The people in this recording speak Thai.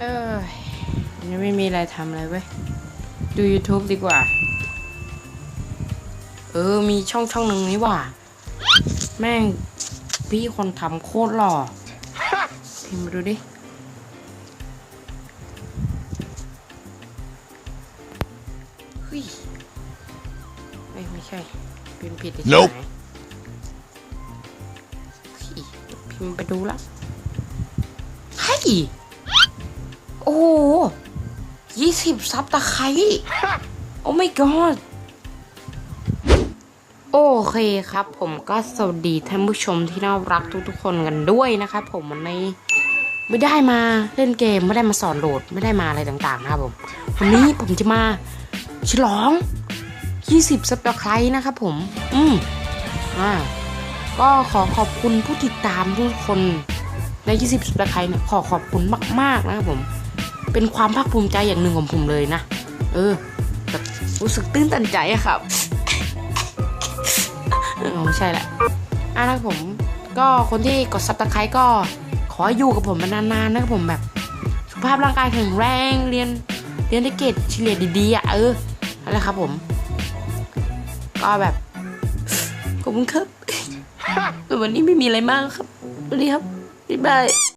เออยังไม่มีอะไรทำเลยเว้ย ดู YouTube ดีกว่า เออ มีช่องช่องหนึ่งนี่หว่า แม่ง พี่คนทำโคตรหล่อ พิมพ์มาดูดิ เฮ้ยเอ้ยไม่ใช่ พิมพ์ผิดที่ไหน Nope พี่พิมพ์ไปดูละเฮ้ยโอ้โหยี่สิบซับตะไคร้โอ้ my god โอเคครับ ผมก็สวัสดีท่านผู้ชมที่น่ารักทุกๆคนกันด้วยนะครับผมวันนี้ไม่ได้มาเล่นเกมไม่ได้มาสอนโหลดไม่ได้มาอะไรต่างๆนะครับผมวันนี้ผมจะมาฉลอง 20ซับตะไคร้นะครับผม อืมอ่าก็ขอขอบคุณผู้ติดตามทุกคนใน 20 สับตะไคร้เนี่ยขอขอบคุณมาก ๆ นะครับผม เป็นความภาคภูมิใจอย่างหนึ่งของผมเลยนะ เออแบบรู้สึกตื้นตันใจอะครับไม่ใช่แหละอะนะผมก็คนที่กดซับตะไคร้ก็ขออยู่กับผมมานานๆนะครับผมแบบ สุขภาพร่างกายแข็งแรงเรียนเรียนได้เกรดเฉลี่ยดีๆอะเออนั่นแหละครับผม ก็แบบขอบคุณครับแต่วันนี้ไม่มีอะไรมากครับสวัสดีครับบ๊ายบาย